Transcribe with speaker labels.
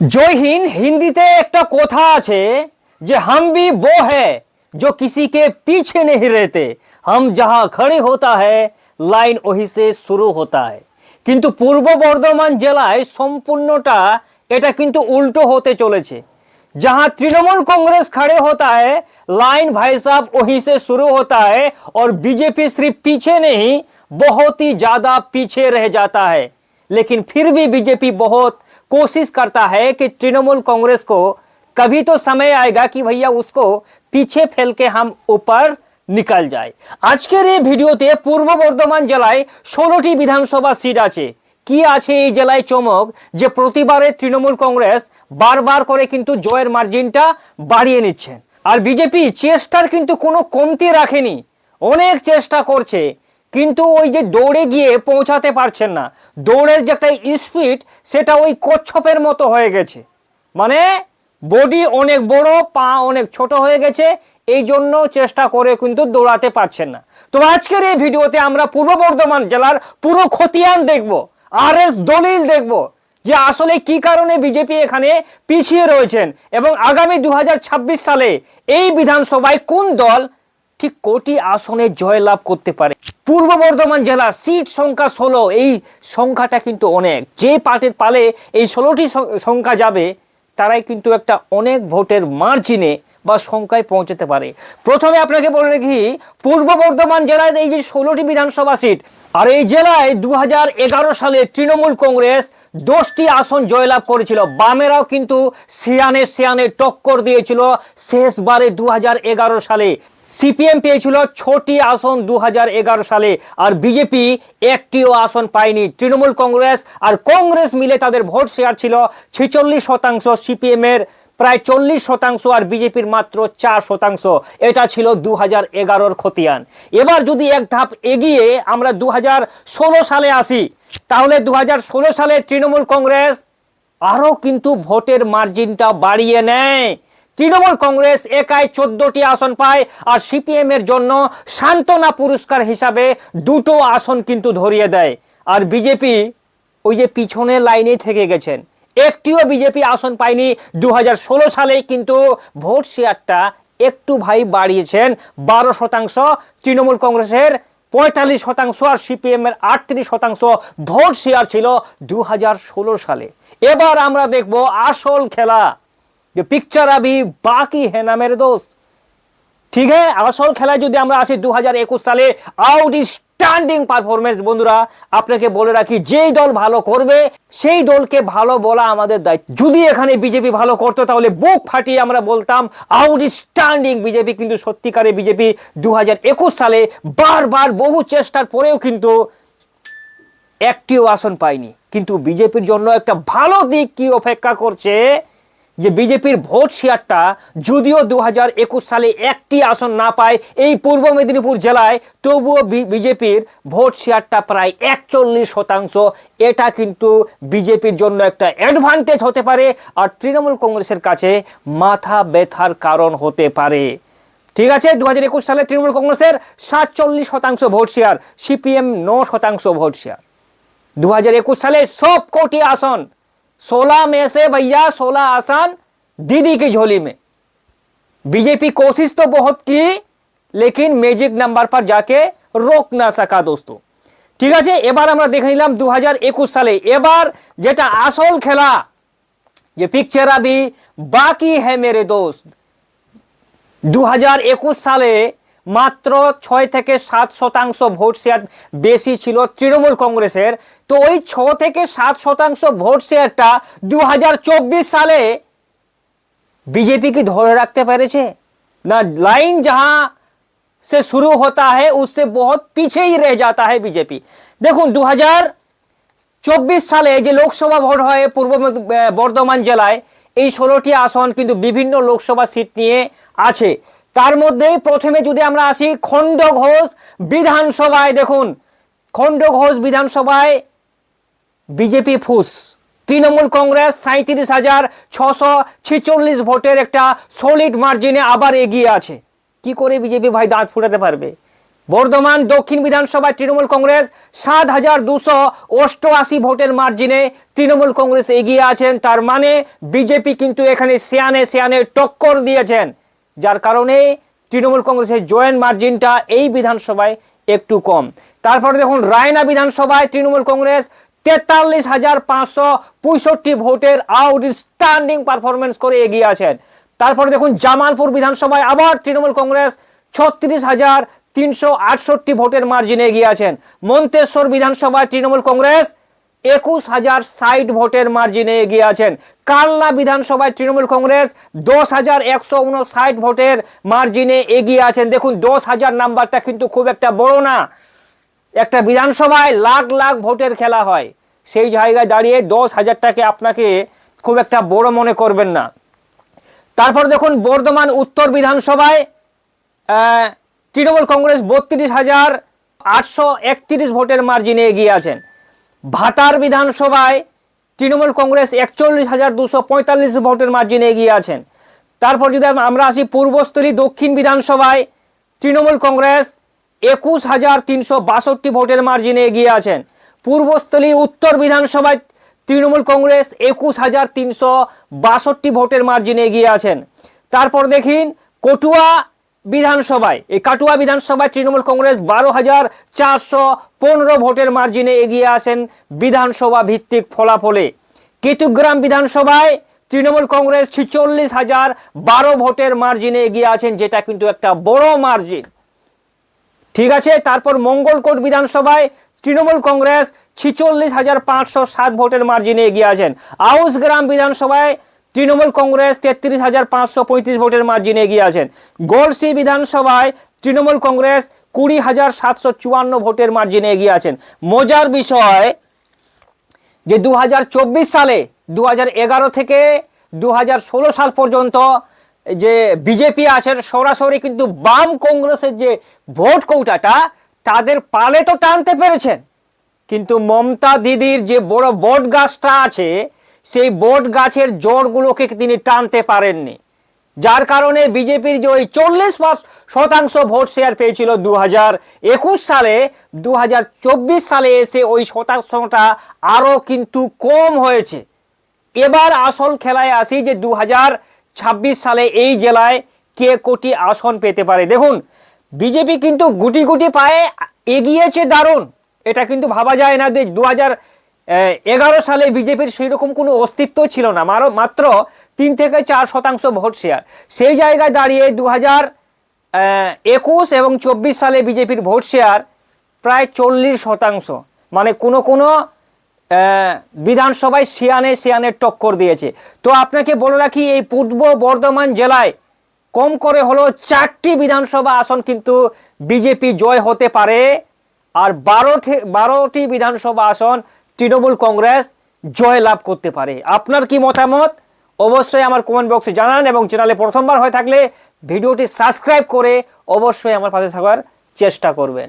Speaker 1: জয় হিন্দ হিন্দিতে একটা কথা আছে जे हम भी वो है जो किसी के पीछे नहीं रहते हम जहाँ खड़े होता है लाइन ওহি से शुरू होता है কিন্তু পূর্ব বর্ধমান জেলায় সম্পূর্ণটা এটা কিন্তু উল্টো হতে চলেছে। जहाँ तृणमूल कांग्रेस खड़े होता है लाइन भाई साहब वहीं से शुरू होता है और बीजेपी सिर्फ़ पीछे नहीं बहुत ही ज़्यादा पीछे रह जाता है लेकिन फिर भी बीजेपी बहुत कोशिश करता है कि तृणमूल कांग्रेस को कभी तो समय आएगा कि भैया उसको पीछे फैल के हम ऊपर নিকাল যায় আজকের এই ভিডিওতে পূর্ব বর্ধমান জেলায় ষোলোটি বিধানসভা সিট আছে কি আছে এই জেলায় চমক যে প্রতিবারে তৃণমূল কংগ্রেস বারবার করে কিন্তু জয়ের মার্জিনটা বাড়িয়ে নিচ্ছেন আর বিজেপি চেষ্টার কিন্তু কোনো কমতি রাখেনি অনেক চেষ্টা করছে কিন্তু ওই যে দৌড়ে গিয়ে পৌঁছাতে পারছেন না। দৌড়ের যে একটা স্পিড সেটা ওই কচ্ছপের মতো হয়ে গেছে। মানে বডি অনেক বড়, পা অনেক ছোট হয়ে গেছে, এই জন্য চেষ্টা করে কিন্তু দৌড়াতে পারছেন না। তো আজকের এই ভিডিওতে আমরা পূর্ব বর্ধমান জেলার পুরো খতিয়ান দেখব আর এস দলিল দেখব, যে আসলে কি কারণে বিজেপি এখানে পিছিয়ে রয়েছেন এবং আগামী দু হাজার ছাব্বিশ সালে এই বিধানসভায় কোন দল ঠিক কোটি আসনে জয়লাভ করতে পারে। পূর্ব বর্ধমান জেলা সিট সংখ্যা ষোলো। এই সংখ্যাটা কিন্তু অনেক। যে পার্টির পালে এই ষোলোটি সংখ্যা যাবে, তারাই কিন্তু একটা অনেক ভোটের মার্জিনে বা সংখ্যায় পৌঁছতে পারে। প্রথমে আপনাকে বলে রাখি, পূর্ব বর্ধমান জেলার এই যে ষোলোটি বিধানসভা সিট, আর এই জেলায় দু হাজার এগারো সালে তৃণমূল কংগ্রেস দশটি আসন জয়লাভ করেছিল। বামেরাও কিন্তু সিয়ানে সিয়ানে টক্কর দিয়েছিল শেষবারে দু হাজার এগারো সালে। সিপিএম পেয়েছিল ছটি আসন দু হাজার এগারো সালে আর বিজেপি একটিও আসন পায়নি। তৃণমূল কংগ্রেস আর কংগ্রেস মিলে তাদের ভোট শেয়ার ছিল ছেচল্লিশ শতাংশ, সিপিএম এর প্রায় চল্লিশ শতাংশ আর বিজেপির মাত্র চার শতাংশ। এটা ছিল দু হাজার এগারোর খতিয়ান। এবার যদি এক ধাপ এগিয়ে আমরা দু হাজার ষোলো সালে আসি তাহলে দু হাজার ষোলো সালে তৃণমূল কংগ্রেস আরও কিন্তু ভোটের মার্জিনটা বাড়িয়ে নেয়। তৃণমূল কংগ্রেস একাই চোদ্দটি আসন পায় আর সিপিএম এর জন্য সান্ত্বনা পুরস্কার হিসাবে দুটো আসন কিন্তু ধরিয়ে দেয়। আর বিজেপি ওই যে পিছনের লাইনে থেকে গেছেন। একটিও বিজেপি আসন পায়নি। দু হাজার ষোলো সালেই কিন্তু ভোট শেয়ারটা একটু ভাই বাড়িয়েছেন। বারো শতাংশ তৃণমূল কংগ্রেসের পঁয়তাল্লিশ শতাংশ আর সিপিএম এর আটত্রিশ শতাংশ ভোট শেয়ার ছিল দু হাজার ষোলো সালে। এবার আমরা দেখব আসল খেলা। যে পিকচার আবি বাকি হেনামের দোষ ঠিক হ্যাঁ আসল খেলায় যদি আমরা আসি দু হাজার একুশ সালে আউট স্ট্যান্ডিং পারফরমেন্স বন্ধুরা, আপনাকে বলে রাখি, যেই দল ভালো করবে, সেই দলকে ভালো বলা আমাদের দায়িত্ব। যদি এখানে বিজেপি ভালো করতো, তাহলে বুক ফাটিয়ে আমরা বলতাম আউট স্ট্যান্ডিং বিজেপি কিন্তু সত্যিকারে বিজেপি দু হাজার একুশ সালে বারবার বহু চেষ্টার পরেও কিন্তু একটিও আসন পায়নি। কিন্তু বিজেপির জন্য একটা ভালো দিক কি অপেক্ষা করছে? যে বিজেপির ভোট শেয়ারটা যদিও দু হাজার একুশ সালে একটি আসন না পায়, এই পূর্ব মেদিনীপুর জেলায় তবুও বিজেপির ভোট শেয়ারটা প্রায় একচল্লিশ শতাংশ। এটা কিন্তু বিজেপির জন্য একটা অ্যাডভান্টেজ হতে পারে আর তৃণমূল কংগ্রেসের কাছে মাথা ব্যথার কারণ হতে পারে। ঠিক আছে দু হাজার একুশ সালে তৃণমূল কংগ্রেসের সাতচল্লিশ শতাংশ ভোট শেয়ার, সিপিএম ন শতাংশ ভোট শেয়ার। দু হাজার একুশ সালে সব কোটি আসন 16 में से भैया 16 आसन दीदी की झोली में बीजेपी कोशिश तो बहुत की लेकिन मैजिक नंबर पर जाके रोक ना सका दोस्तों ঠিক আছে এবার আমরা দেখে নিলাম দু সালে এবার যেটা আসল খেলা যে পিকচার আবি বাকি হ্যাঁ মেরে দোস্ত দু সালে মাত্র ছয় থেকে সাত শতাংশ ভোট শেয়ার বেশি ছিল তৃণমূল কংগ্রেসের। তো ওই ছ থেকে সাত শতাংশ ভোট শেয়ারটা দু হাজার চব্বিশ সালে বিজেপি কি ধরে রাখতে পেরেছে? না, লাইন যাহা সে শুরু হতা है বহুত পিছেই রে ही रह বিজেপি। দেখুন দু देखो সালে যে লোকসভা ভোট হয় পূর্ব বর্ধমান জেলায়, এই ষোলোটি আসন কিন্তু বিভিন্ন লোকসভা সিট নিয়ে আছে। তার মধ্যেই প্রথমে যদি আমরা আসি খণ্ড ঘোষ বিধানসভায়, দেখুন, খণ্ড ঘোষ বিধানসভায় বিজেপি ফুস। তৃণমূল কংগ্রেস সাঁত্রিশ হাজার ছশো ছিচল্লিশ ভোটের একটা সলিড মার্জিনে আবার এগিয়ে আছে। কি করে বিজেপি ভাই দাঁত ফুটাতে পারবে? বর্ধমান দক্ষিণ বিধানসভায় তৃণমূল কংগ্রেস সাত হাজার দুশো অষ্টআশি ভোটের মার্জিনে তৃণমূল কংগ্রেস এগিয়ে আছেন। তার মানে বিজেপি কিন্তু এখানে সিয়ানে সিয়ানে টক্কর দিয়েছেন। যার কারণে তৃণমূল কংগ্রেসের জয়েন্ট মার্জিনটা এই বিধানসভায় একটু কম। তারপরে দেখুন, রায়না বিধানসভায় তৃণমূল কংগ্রেস তেতাল্লিশ হাজার পাঁচশো পঁয়ষট্টি ভোটের আউটস্ট্যান্ডিং পারফরমেন্স করে এগিয়ে আছেন। তারপরে দেখুন, জামালপুর বিধানসভায় আবার তৃণমূল কংগ্রেস ছত্রিশ হাজার তিনশো আটষট্টি ভোটের মার্জিনে এগিয়ে আছেন। মন্তেশ্বর বিধানসভায় তৃণমূল কংগ্রেস একুশ হাজার ষাট ভোটের মার্জিনে এগিয়ে আছেন। কালনা বিধানসভায় তৃণমূল কংগ্রেস দশ হাজার একশো উনষাট ভোটের মার্জিনে এগিয়ে আছেন। দেখুন, দশ হাজার নাম্বারটা কিন্তু খুব একটা বড় না। একটা বিধানসভায় লাখ লাখ ভোটের খেলা হয়। সেই জায়গায় দাঁড়িয়ে দশ হাজারটাকে আপনাকে খুব একটা বড় মনে করবেন না। তারপর দেখুন, বর্ধমান উত্তর বিধানসভায় তৃণমূল কংগ্রেস বত্রিশ হাজার আটশো একত্রিশ ভোটের মার্জিনে এগিয়ে আছেন। ভাতার বিধানসভায় তৃণমূল কংগ্রেস একচল্লিশ হাজার দুশো পঁয়তাল্লিশ ভোটের মার্জিনে এগিয়ে আছেন। তারপর যদি আমরা আসি পূর্বস্থলী দক্ষিণ বিধানসভায়, তৃণমূল কংগ্রেস একুশ হাজার তিনশো বাষট্টি ভোটের মার্জিনে এগিয়ে আছেন। পূর্বস্থলী উত্তর বিধানসভায় তৃণমূল কংগ্রেস একুশ হাজার তিনশো বাষট্টি ভোটের মার্জিনে এগিয়ে আছেন। তারপর দেখিন কটুয়া বিধানসভায়, এই কাটুয়া বিধানসভায় তৃণমূল কংগ্রেস বারো হাজার চারশো পনেরো ভোটের মার্জিনে এগিয়ে আসেন বিধানসভা ভিত্তিক ফলাফলে। কেতুগ্রাম বিধানসভায় তৃণমূল কংগ্রেস ছিচল্লিশ হাজার বারো ভোটের মার্জিনে এগিয়ে আছেন, যেটা কিন্তু একটা বড় মার্জিন। ঠিক আছে, তারপর মঙ্গলকোট বিধানসভায় তৃণমূল কংগ্রেস ছিচল্লিশ হাজার পাঁচশো সাত ভোটের মার্জিনে এগিয়ে আছেন। আউসগ্রাম বিধানসভায় তৃণমূল কংগ্রেস তেত্রিশ হাজার পাঁচশো পঁয়ত্রিশ ভোটের মার্জিনে এগিয়ে আছেন। গলসি বিধানসভায় তৃণমূল কংগ্রেস কুড়ি হাজার সাতশো চুয়ান্ন ভোটের মার্জিনে এগিয়ে আছেন। মজার বিষয় যে দু হাজার চব্বিশ সালে দু হাজার এগারো থেকে দু হাজার ষোলো সাল পর্যন্ত যে বিজেপি আছে, সরাসরি কিন্তু বাম কংগ্রেসের যে ভোট কৌটাটা, তাদের পালে তো টানতে পেরেছেন। কিন্তু মমতা দিদির যে বড় বট গাছটা আছে সেই বট গাছের জড়গুলোকে তিনি টানতে পারেননি। যার কারণে বিজেপির যে ওই চল্লিশ শতাংশ ভোট শেয়ার পেয়েছিল দু হাজার একুশ সালে দু হাজার চব্বিশ সালে এসে ওই শতাংশটা আরও কিন্তু কম হয়েছে। এবার আসল খেলায় আসি যে দু হাজার ছাব্বিশ সালে এই জেলায় কে কোটি আসন পেতে পারে। দেখুন, বিজেপি কিন্তু গুটি গুটি পায়ে এগিয়েছে দারুণ। এটা কিন্তু ভাবা যায় না যে দু হাজার এগারো সালে বিজেপির সেই রকম কোনো অস্তিত্ব ছিল না মাত্র তিন থেকে চার শতাংশ ভোট শেয়ার সেই জায়গায় দাঁড়িয়ে দু হাজার একুশ এবং চব্বিশ সালে বিজেপির ভোট শেয়ার প্রায় চল্লিশ শতাংশ। মানে কোনো কোনো বিধানসভায় সিয়ানে, সিয়ানের টক্কর দিয়েছে। তো আপনাকে বলে রাখি, এই পূর্ব বর্ধমান জেলায় কম করে হলো চারটি বিধানসভা আসন কিন্তু বিজেপি জয় হতে পারে। আর বারোটি বারোটি বিধানসভা আসন তৃণমূল কংগ্রেস জয় লাভ করতে পারে। আপনার কি মতামত? অবশ্যই আমার কমেন্ট বক্সে জানান এবং চ্যানেলে প্রথমবার হয়ে থাকলে ভিডিওটি সাবস্ক্রাইব করে অবশ্যই আমার পাশে থাকার চেষ্টা করবেন।